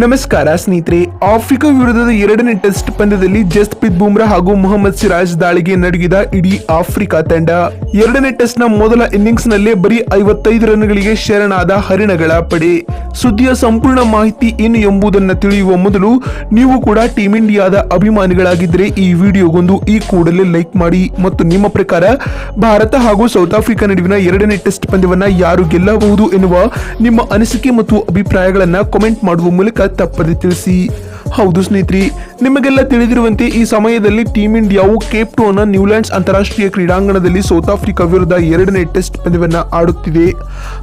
ನಮಸ್ಕಾರ ಸ್ನೇಹಿತರೆ, ಆಫ್ರಿಕಾ ವಿರುದ್ಧದ ಎರಡನೇ ಟೆಸ್ಟ್ ಪಂದ್ಯದಲ್ಲಿ ಜಸ್ಪ್ರೀತ್ ಬುಮ್ರಾ ಹಾಗೂ ಮೊಹಮ್ಮದ್ ಸಿರಾಜ್ ದಾಳಿಗೆ ನಡುಗಿದ ಇಡೀ ಆಫ್ರಿಕಾ ತಂಡ. ಎರಡನೇ ಟೆಸ್ಟ್ನ ಮೊದಲ ಇನ್ನಿಂಗ್ಸ್ ನಲ್ಲೇ ಬರೀ ಐವತ್ತೈದು ರನ್ಗಳಿಗೆ ಶರಣಾದ ಹರಿಣಗಳ ಪಡೆ. ಸುದ್ದಿಯ ಸಂಪೂರ್ಣ ಮಾಹಿತಿ ಏನು ಎಂಬುದನ್ನು ತಿಳಿಯುವ ಮೊದಲು ನೀವು ಕೂಡ ಟೀಂ ಇಂಡಿಯಾದ ಅಭಿಮಾನಿಗಳಾಗಿದ್ದರೆ ಈ ವಿಡಿಯೋಗೊಂದು ಈ ಕೂಡಲೇ ಲೈಕ್ ಮಾಡಿ ಮತ್ತು ನಿಮ್ಮ ಪ್ರಕಾರ ಭಾರತ ಹಾಗೂ ಸೌತ್ ಆಫ್ರಿಕಾ ನಡುವಿನ ಎರಡನೇ ಟೆಸ್ಟ್ ಪಂದ್ಯವನ್ನ ಯಾರು ಗೆಲ್ಲಬಹುದು ಎನ್ನುವ ನಿಮ್ಮ ಅನಿಸಿಕೆ ಮತ್ತು ಅಭಿಪ್ರಾಯಗಳನ್ನ ಕಾಮೆಂಟ್ ಮಾಡುವ ಮೂಲಕ ತಪ್ಪದೆ ತಿಳಿಸಿ. ಹೌದು ಸ್ನೇಹಿತರೆ, ನಿಮಗೆಲ್ಲ ತಿಳಿದಿರುವಂತೆ ಈ ಸಮಯದಲ್ಲಿ ಟೀಮ್ ಇಂಡಿಯಾವು ಕೇಪ್ ಟೋನ ನ್ಯೂಲ್ಯಾಂಡ್ಸ್ ಅಂತಾರಾಷ್ಟ್ರೀಯ ಕ್ರೀಡಾಂಗಣದಲ್ಲಿ ಸೌತ್ ಆಫ್ರಿಕಾ ವಿರುದ್ಧ ಎರಡನೇ ಟೆಸ್ಟ್ ಪಂದ್ಯವನ್ನು ಆಡುತ್ತಿದೆ.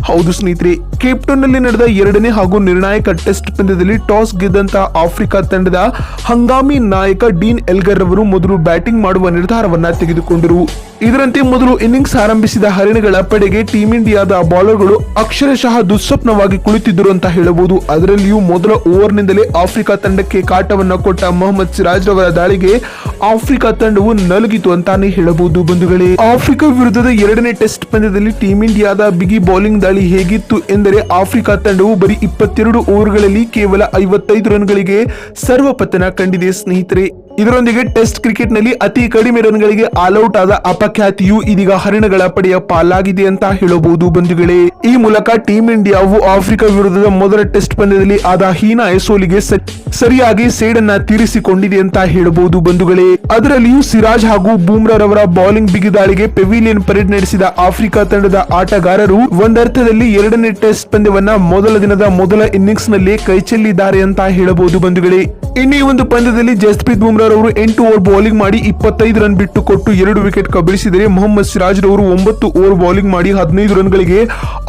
ಹೌದು ಸ್ನೇಹಿತರೆ ಕೇಪ್ ಟೌನ್ನಲ್ಲಿ ನಡೆದ ಎರಡನೇ ಹಾಗೂ ನಿರ್ಣಾಯಕ ಟೆಸ್ಟ್ ಪಂದ್ಯದಲ್ಲಿ ಟಾಸ್ ಗೆದ್ದಂತಹ ಆಫ್ರಿಕಾ ತಂಡದ ಹಂಗಾಮಿ ನಾಯಕ ಡೀನ್ ಎಲ್ಗರ್ ಅವರು ಮೊದಲು ಬ್ಯಾಟಿಂಗ್ ಮಾಡುವ ನಿರ್ಧಾರವನ್ನ ತೆಗೆದುಕೊಂಡರು. ಇದರಂತೆ ಮೊದಲು ಇನ್ನಿಂಗ್ಸ್ ಆರಂಭಿಸಿದ ಹರಿಣಗಳ ಪಡೆಗೆ ಟೀಂ ಇಂಡಿಯಾದ ಬೌಲರ್ಗಳು ಅಕ್ಷರಶಃ ದುಸ್ವಪ್ನವಾಗಿ ಕುಳಿತಿದ್ದರು ಅಂತ ಹೇಳಬಹುದು. ಅದರಲ್ಲಿಯೂ ಮೊದಲ ಓವರ್ನಿಂದಲೇ ಆಫ್ರಿಕಾ ತಂಡಕ್ಕೆ ಕಾಟವನ್ನು ಕೊಟ್ಟ ಮೊಹಮ್ಮದ್ ಸಿರಾಜ್ ರವರ ದಾಳಿಗೆ ಆಫ್ರಿಕಾ ತಂಡವು ನಲುಗಿತು ಅಂತಾನೆ ಹೇಳಬಹುದು ಬಂಧುಗಳೇ. ಆಫ್ರಿಕಾ ವಿರುದ್ಧದ ಎರಡನೇ ಟೆಸ್ಟ್ ಪಂದ್ಯದಲ್ಲಿ ಟೀಂ ಇಂಡಿಯಾದ ಬಿಗಿ ಬೌಲಿಂಗ್ ದಾಳಿ ಹೇಗಿತ್ತು ಎಂದರೆ ಆಫ್ರಿಕಾ ತಂಡವು ಬರೀ ಇಪ್ಪತ್ತೆರಡು ಓವರ್ಗಳಲ್ಲಿ ಕೇವಲ ಐವತ್ತೈದು ರನ್ಗಳಿಗೆ ಸರ್ವಪತನ ಕಂಡಿದೆ ಸ್ನೇಹಿತರೆ. ಇದರೊಂದಿಗೆ ಟೆಸ್ಟ್ ಕ್ರಿಕೆಟ್ನಲ್ಲಿ ಅತಿ ಕಡಿಮೆ ರನ್ಗಳಿಗೆ ಆಲ್ಔಟ್ ಆದ ಅಪಖ್ಯಾತಿಯು ಇದೀಗ ಹರಿಣಗಳ ಪಡೆಯ ಪಾಲಾಗಿದೆ ಅಂತ ಹೇಳಬಹುದು ಬಂಧುಗಳೇ. ಈ ಮೂಲಕ ಟೀಂ ಇಂಡಿಯಾವು ಆಫ್ರಿಕಾ ವಿರುದ್ಧದ ಮೊದಲ ಟೆಸ್ಟ್ ಪಂದ್ಯದಲ್ಲಿ ಆದ ಹೀನಾಯ ಸೋಲಿಗೆ ಸ- ಸರಿಯಾಗಿ ಸೇಡನ್ನ ತೀರಿಸಿಕೊಂಡಿದೆ ಅಂತ ಹೇಳಬಹುದು ಬಂಧುಗಳೇ. ಅದರಲ್ಲಿಯೂ ಸಿರಾಜ್ ಹಾಗೂ ಬೂಮ್ರಾ ರವರ ಬೌಲಿಂಗ್ ಬಿಗಿದಾಳಿಗೆ ಪೆವಿಲಿಯನ್ ಪರೇಡ್ ನಡೆಸಿದ ಆಫ್ರಿಕಾ ತಂಡದ ಆಟಗಾರರು ಒಂದರ್ಥದಲ್ಲಿ ಎರಡನೇ ಟೆಸ್ಟ್ ಪಂದ್ಯವನ್ನ ಮೊದಲ ದಿನದ ಮೊದಲ ಇನ್ನಿಂಗ್ಸ್ನಲ್ಲಿ ಕೈಚೆಲ್ಲಿದ್ದಾರೆ ಅಂತ ಹೇಳಬಹುದು ಬಂಧುಗಳೇ. ಇನ್ನು ಈ ಒಂದು ಪಂದ್ಯದಲ್ಲಿ ಜಸ್ಪ್ರೀತ್ ಬುಮ್ರಾ ಅವರು ಎಂಟು ಓವರ್ ಬೌಲಿಂಗ್ ಮಾಡಿ ಇಪ್ಪತ್ತೈದು ರನ್ ಬಿಟ್ಟು ಕೊಟ್ಟು ಎರಡು ವಿಕೆಟ್ ಕಬಳಿಸಿದರೆ ಮೊಹಮ್ಮದ್ ಸಿರಾಜ್ ರವರು ಒಂಬತ್ತು ಓವರ್ ಬೌಲಿಂಗ್ ಮಾಡಿ ಹದಿನೈದು ರನ್ಗಳಿಗೆ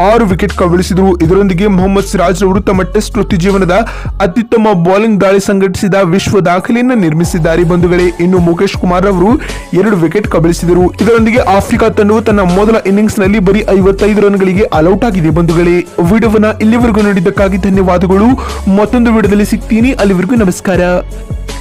ಆರು ವಿಕೆಟ್ ಕಬಳಿಸಿದರು. ಇದರೊಂದಿಗೆ ಮೊಹಮ್ಮದ್ ಸಿರಾಜ್ ರವರು ತಮ್ಮ ಟೆಸ್ಟ್ ವೃತ್ತಿ ಜೀವನದ ಅತ್ಯುತ್ತಮ ಬೌಲಿಂಗ್ ದಾಳಿ ಸಂಘಟಿಸಿದ ವಿಶ್ವ ದಾಖಲೆಯನ್ನು ನಿರ್ಮಿಸಿದ್ದಾರೆ. ಬಂಧುಗಳೇ, ಇನ್ನು ಮುಖೇಶ್ ಕುಮಾರ್ ಅವರು ಎರಡು ವಿಕೆಟ್ ಕಬಳಿಸಿದರು. ಇದರೊಂದಿಗೆ ಆಫ್ರಿಕಾ ತಂಡವು ತನ್ನ ಮೊದಲ ಇನ್ನಿಂಗ್ಸ್ನಲ್ಲಿ ಬರೀ ಐವತ್ತೈದು ರನ್ಗಳಿಗೆ ಅಲೌಟ್ ಆಗಿದೆ. ಬಂಧುಗಳೇ, ವಿಡಿಯೋವನ್ನ ಇಲ್ಲಿವರೆಗೂ ನೋಡಿದ್ದಕ್ಕಾಗಿ ಧನ್ಯವಾದಗಳು. ಮತ್ತೊಂದು ವಿಡಿಯೋದಲ್ಲಿ ಸಿಗ್ತೀನಿ. ಅಲ್ಲಿವರೆಗೂ ನಮಸ್ಕಾರ. നമസ്കാരം.